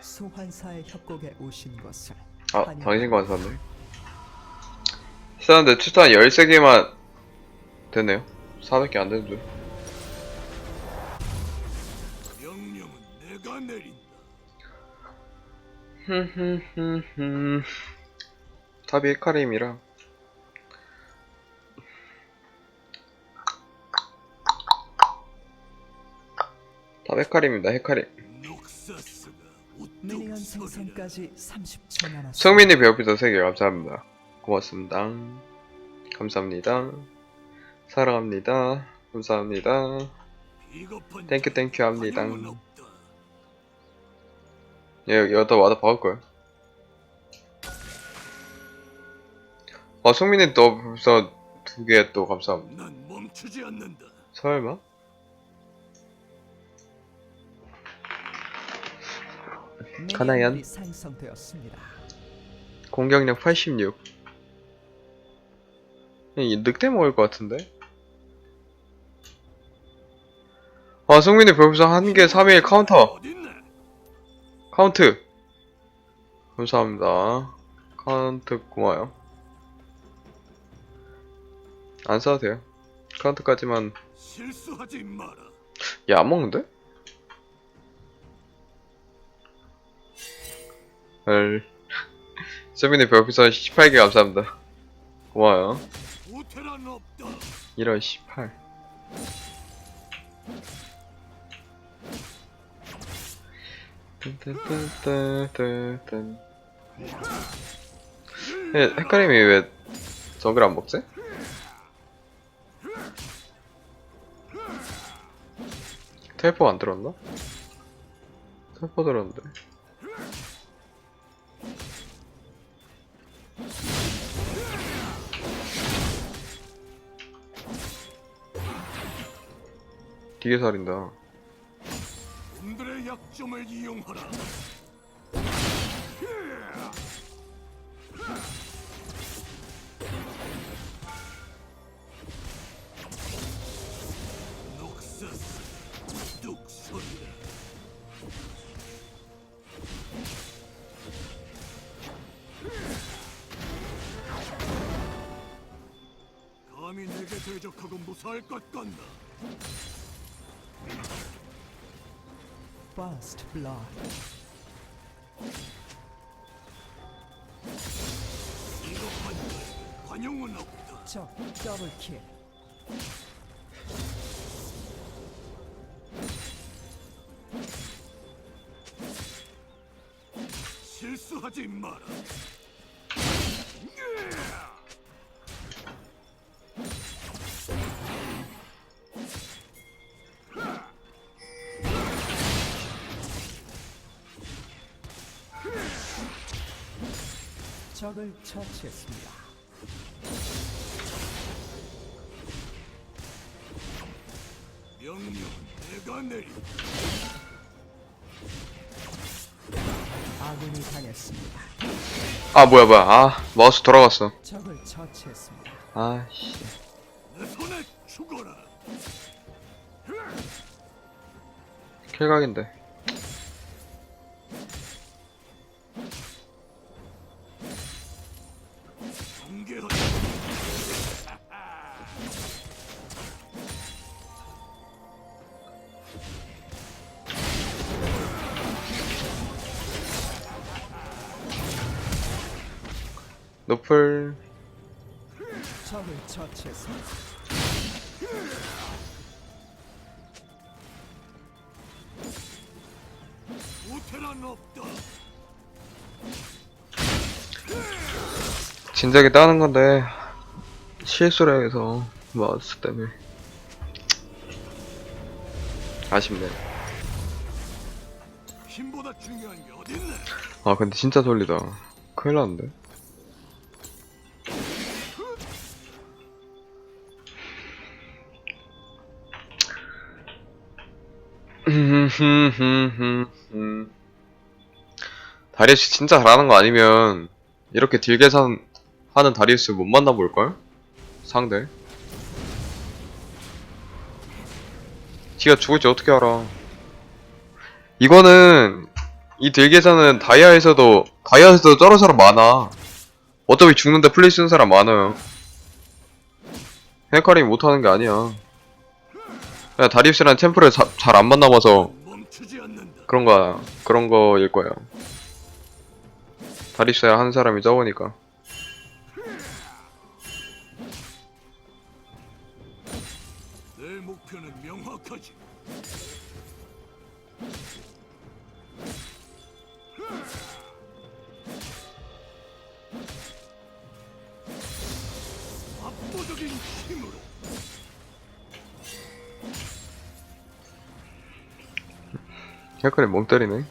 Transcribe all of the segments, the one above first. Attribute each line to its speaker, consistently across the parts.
Speaker 1: 소환사의 협곡에 오신 것을
Speaker 2: 아,
Speaker 1: 환영-
Speaker 2: 당신 관사네. 비쌌는데 추천 13개만 되네요. 400개 안 되는 줄.
Speaker 3: 명령은 내가 내린다.
Speaker 2: 흠흠흠흠. 답이 헤카림이라. 답 헤카림입니다, 헤카림.
Speaker 1: 생성까지 30초 남았습니다.
Speaker 2: 성민이 배우피자 3개 감사합니다. 고맙습니다. 감사합니다. 사랑합니다. 감사합니다. 땡큐 땡큐 합니다. 예, 여기다 와다 박을거야. 아, 성민이 또 벌써 두 개 또 감사합니다. 설마?
Speaker 1: 미니언들이 생성되었습니다.
Speaker 2: 공격력 86. 이 늑대 먹을 것 같은데? 아, 성민이 벌써 한개 3일 카운터. 카운트. 감사합니다. 카운트 고마워요. 안 써도 돼요. 카운트까지만.
Speaker 3: 실수하지 마라.
Speaker 2: 야, 안 먹는데? 헐. 세민이 별풍선 18개 감사합니다. 고마워요. 1월 18. 뜬뜬뜬뜬뜬. 예, 헷갈림이 왜 저걸 안 먹지? 텔포 안 들었나? 텔포 들었는데. 되게 살인다.
Speaker 3: 놈들의 약점을 이용하라. 감히 내게 대적하고 무사할 것 같나?
Speaker 1: First Blood.
Speaker 3: 관용은 없다.
Speaker 1: 적 더블킬.
Speaker 3: 실수하지 마라.
Speaker 1: 적을 처치했습니다.
Speaker 3: 명령 내가 내린다.
Speaker 1: 아군이 당했습니다.
Speaker 2: 아, 뭐야, 뭐야. 아, 마우스 돌아갔어.
Speaker 1: 적을 처치했습니다.
Speaker 2: 아, 씨.
Speaker 3: 내 손에 죽어라.
Speaker 2: 킬각인데. 노플. 진작에 따는 건데, 실수를 해서, 마우스 때문에. 아쉽네. 아, 근데 진짜 졸리다. 큰일 났는데. 다리우스 진짜 잘하는 거 아니면 이렇게 딜 계산 하는 다리우스 못 만나볼걸? 상대. 지가 죽을지 어떻게 알아. 이거는 이 딜 계산은 다이아에서도 다이아에서도 저런 사람 많아. 어차피 죽는데 플레이 쓰는 사람 많아요. 헤카림이 못하는 게 아니야. 그냥 다리우스랑 템플을 잘 안 만나봐서. 그런 거 그런 거일 거야 다리우스랑 하는 사람이 적으니까 헤카림 멍 때리네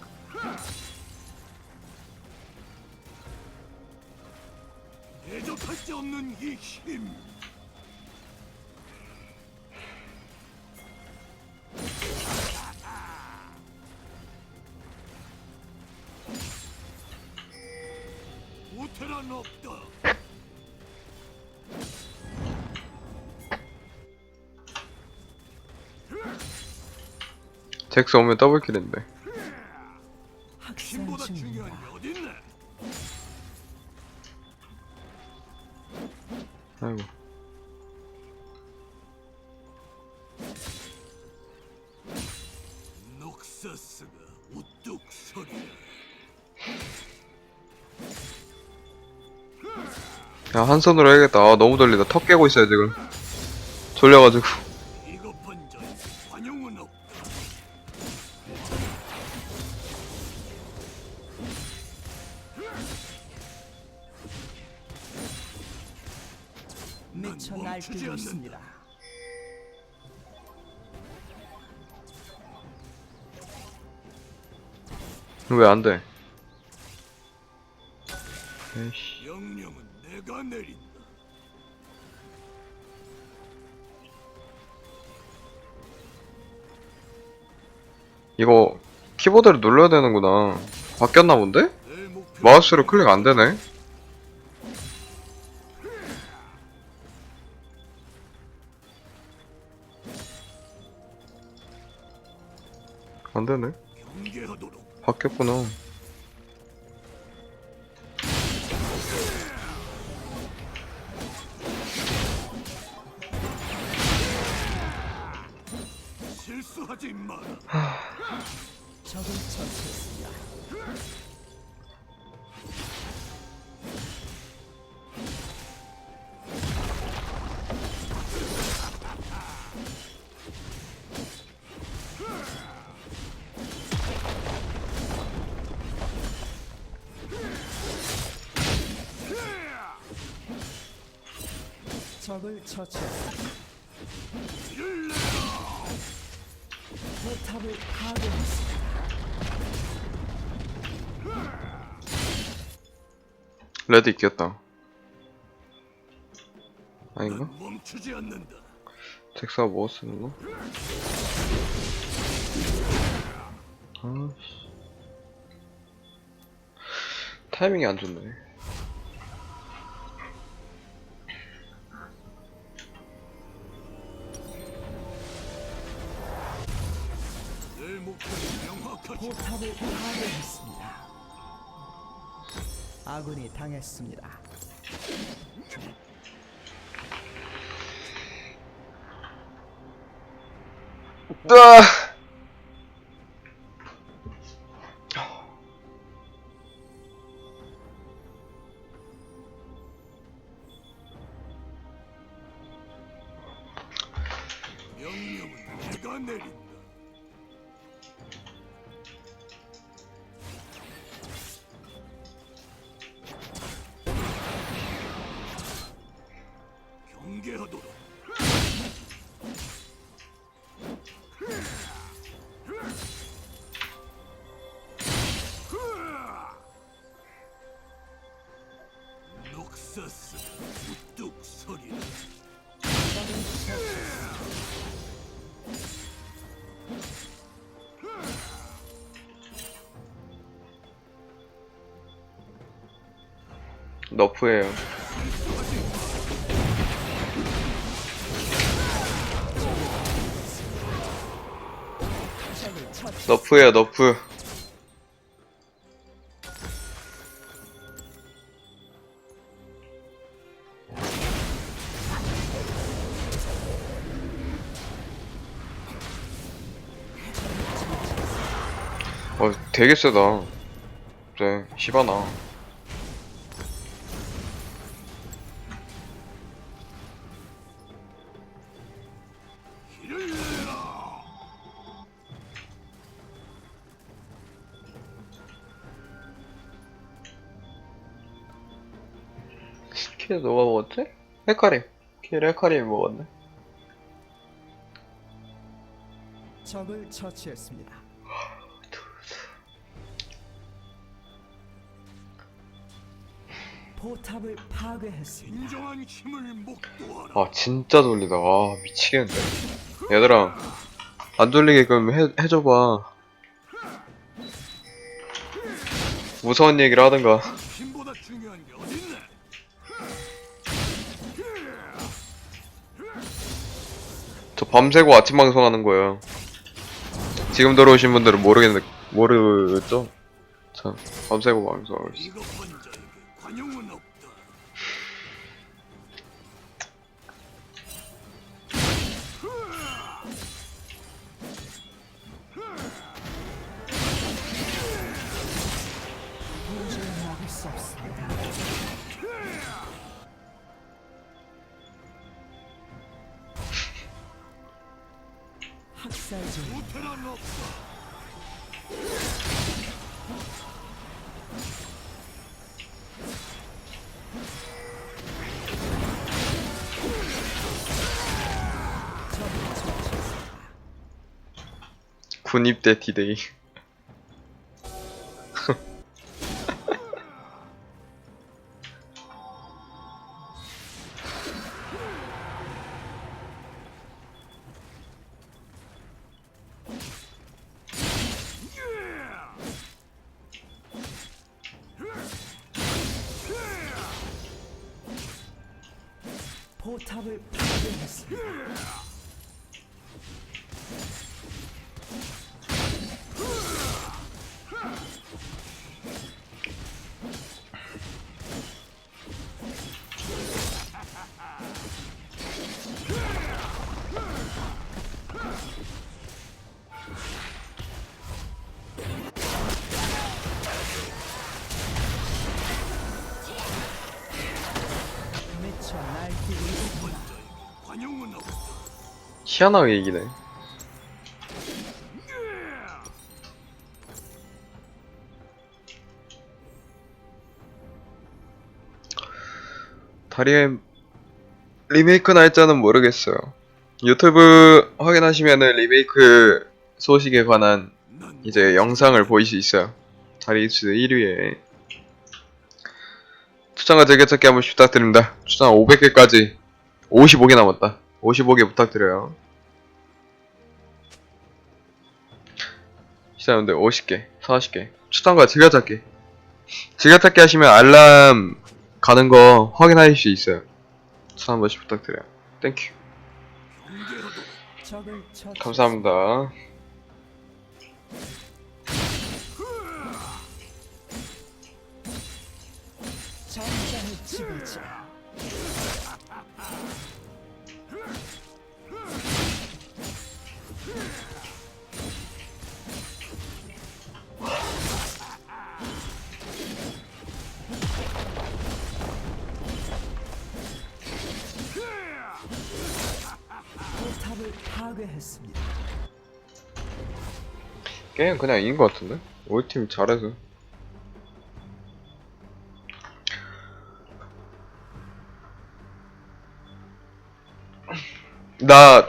Speaker 2: 잭스 오면 더블킬인데. 아이고.
Speaker 3: 녹서스가 우뚝 서리라.
Speaker 2: 야 한 손으로 해야겠다. 아 너무 돌리다. 턱 깨고 있어요 지금. 졸려가지고 왜 안 돼? 에이씨.
Speaker 3: 명령은 내가 내린다.
Speaker 2: 이거 키보드를 눌러야 되는구나. 바뀌었나 본데?
Speaker 3: 내 목표
Speaker 2: 마우스로 클릭 안 되네. 안 되네 바뀌었구나.
Speaker 3: 실수하
Speaker 1: 적을 처치했습니다. 포탑을 파괴했습니다.
Speaker 2: 레드 있겠다 아닌가?
Speaker 3: 난 멈추지 않는다.
Speaker 2: 잭스가 뭐 쓰는 거? 아씨 타이밍이 안 좋네
Speaker 1: 포탑을 파괴했습니다. 아군이 당했습니다.
Speaker 2: 으아! 너프예요. 너프예요, 너프. 어, 되게 세다. 그래, 시바나. 킬 누가 먹었지? 헤카림 킬 헤카림이 먹었네
Speaker 1: 적을 처치했습니다. 포탑을 파괴했습니다.
Speaker 3: 인정한 힘을 목도하라.
Speaker 2: 아 진짜 돌리다 아 미치겠네 얘들아 안 돌리게끔 해, 해줘봐 무서운 얘기를 하든가 밤새고 아침 방송하는 거예요 지금 들어오신 분들은 모르겠는데 모르겠죠? 참 밤새고 방송하고 있어 군입대 디데이 희한하게 이기네. 다리의 리메이크 날짜는 모르겠어요 유튜브 확인하시면은 리메이크 소식에 관한
Speaker 3: 난
Speaker 2: 이제 영상을 보일 수 있어요. 다리우스 1위에 추천과 즐겨찾기 한 번씩 부탁드립니다. 추천 500개까지 55개 남았다. 55개 부탁드려요. 시작하는데 50개, 40개. 추천과 즐겨찾기. 즐겨찾기 하시면 알람 가는 거 확인하실 수 있어요. 추천 한 번씩 부탁드려요. 땡큐. 감사합니다.
Speaker 1: 했습니다.
Speaker 2: 게임 그냥 이긴 것 같은데? 우리 팀 잘해서. 나,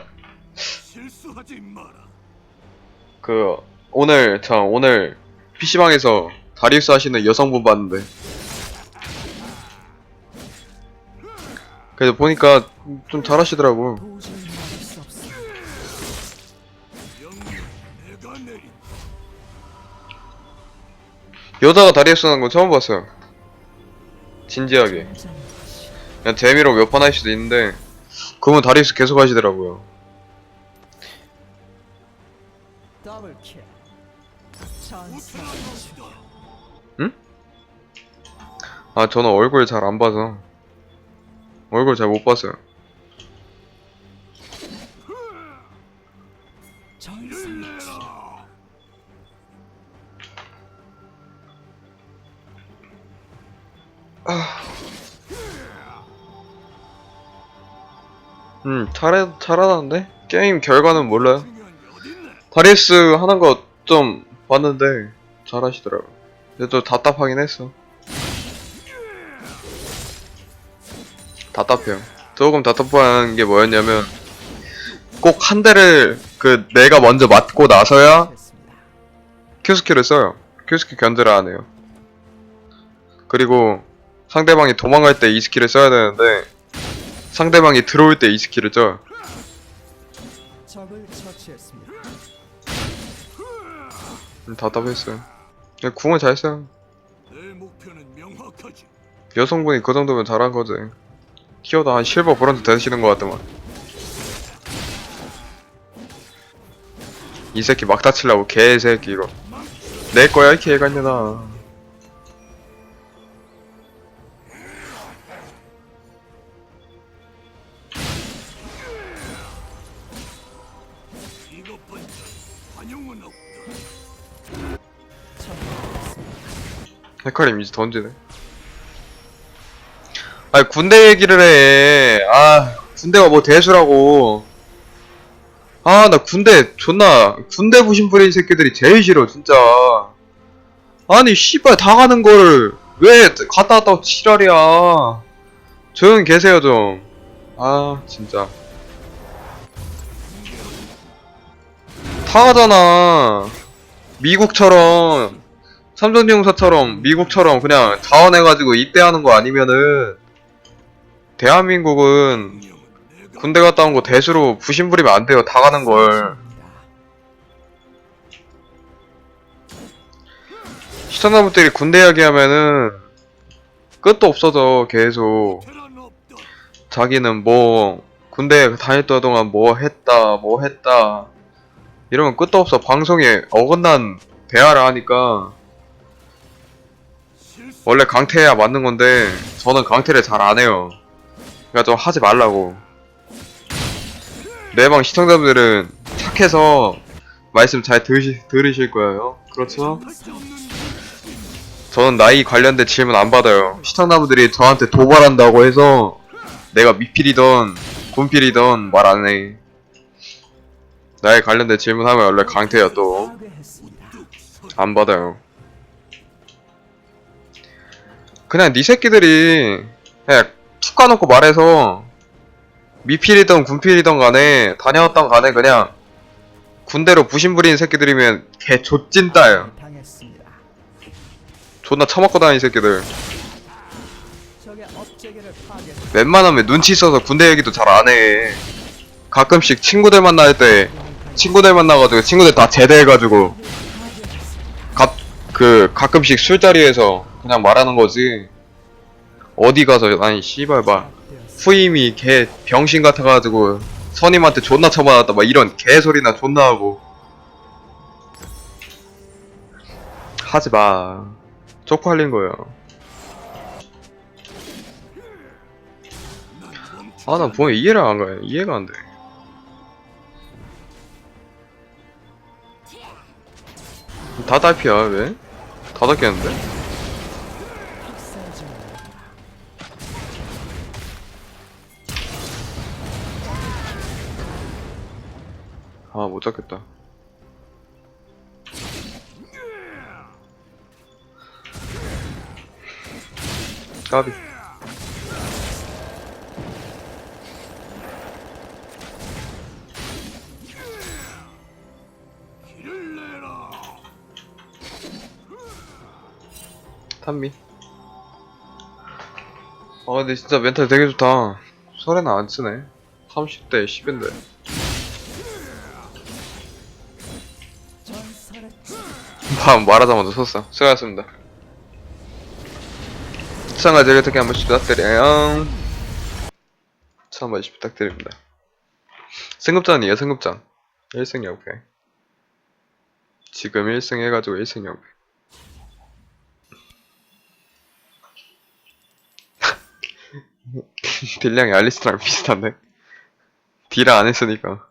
Speaker 3: 실수하지 마라.
Speaker 2: 그, 오늘, 저, 오늘, PC방에서 다리우스 하시는 여성분 봤는데. 그래서 보니까 좀 잘하시더라고.
Speaker 1: 도저히
Speaker 2: 여자가 다리우스 하는 건 처음 봤어요. 진지하게. 그냥 재미로 몇판할 수도 있는데, 그러면 다리우스 계속 하시더라고요.
Speaker 3: 없다.
Speaker 2: 아, 저는 얼굴 잘 안 봐서. 얼굴 잘 못 봤어요. 음, 잘해, 잘하는데? 게임 결과는 몰라요. 다리우스 하는 거 좀 봤는데, 잘하시더라고. 좀 답답하긴 했어. 답답해요. 조금 답답한 게 뭐였냐면, 꼭 한 대를, 그, 내가 먼저 맞고 나서야. 큐스킬을 써요. 큐스킬 견제를 안 해요. 그리고 상대방이 도망갈 때 이 스킬을 써야 되는데 상대방이 들어올 때 이 스킬을
Speaker 1: 처치했습니다.
Speaker 2: 음, 답답했어요. 그냥 궁을 잘 써요.
Speaker 3: 내 목표는 명확하지.
Speaker 2: 여성분이 그 정도면 잘한 거지. 키워도 한 실버 브론즈 되시는 것 같더만. 이 새끼 막 다치려고 개새끼 이거. 내 거야 이 개간년아.
Speaker 3: 이
Speaker 2: 헤카림 이제 던지네. 아니 군대 얘기를 해. 아 군대가 뭐 대수라고. 아 나 군대 존나 군대 부심 부린 새끼들이 제일 싫어 진짜. 아니 씨발 다 가는 거를 왜 갔다 왔다고 지랄이야. 조용히 계세요 좀. 아 진짜. 다 가잖아. 미국처럼 삼성용사처럼 미국처럼 그냥 자원해가지고 입대하는 거 아니면은 대한민국은 군대 갔다 온 거 대수로 부심 부리면 안 돼요. 다 가는 걸. 시청자분들이 군대 이야기하면은 끝도 없어져 계속. 자기는 뭐 군대 다녔던 동안 뭐 했다 뭐 했다 이러면 끝도 없어 방송에 어긋난 대화를 하니까. 원래 강퇴해야 맞는 건데 저는 강퇴를 잘 안 해요. 그러니까 좀 하지 말라고. 내방 시청자분들은 착해서 말씀 잘 들으시, 들으실 거예요. 그렇죠? 저는 나이 관련된 질문 안 받아요. 시청자분들이 저한테 도발한다고 해서 내가 미필이던 군필이던 말 안 해. 나이 관련된 질문하면 원래 강퇴야 또. 안 받아요. 그냥 네 새끼들이 그냥 툭 까놓고 말해서 미필이든 군필이든 간에 다녀왔던 간에 그냥 군대로 부심부리는 새끼들이면 개.
Speaker 1: 당했습니다.
Speaker 2: 존나 처먹고 다니는 새끼들. 웬만하면 눈치 있어서 군대 얘기도 잘 안 해. 가끔씩 친구들 만날 때 친구들 만나가지고 친구들 다 제대해가지고. 가, 그 가끔씩 술자리에서 그냥 말하는 거지. 어디 가서 아니 씨발 막 후임이 개 병신 같아가지고 선임한테 존나 처맞았다 막 이런 개소리나 존나 하고 하지 마. 쪽팔린 거예요. 아나 보면 이해를 안 가요. 이해가 안 돼. 다 딸피야 왜? 다 닦였는데? 아 못 잡겠다. 까비. 탄미. 아 근데 진짜 멘탈 되게 좋다. 설에는 안 쓰네. 30대 10인데.
Speaker 1: 전설의
Speaker 2: 방 말하자마자 썼어. 수고하셨습니다. 시청과 즐겨 듣기 한 번씩 부탁드려요. 한 번씩 부탁드립니다. 승급전이에요, 승급전. 1승 0패. 지금 1승 해가지고 1승 0패. 딜량이 알리스트랑 비슷한데? 딜을 안 했으니까.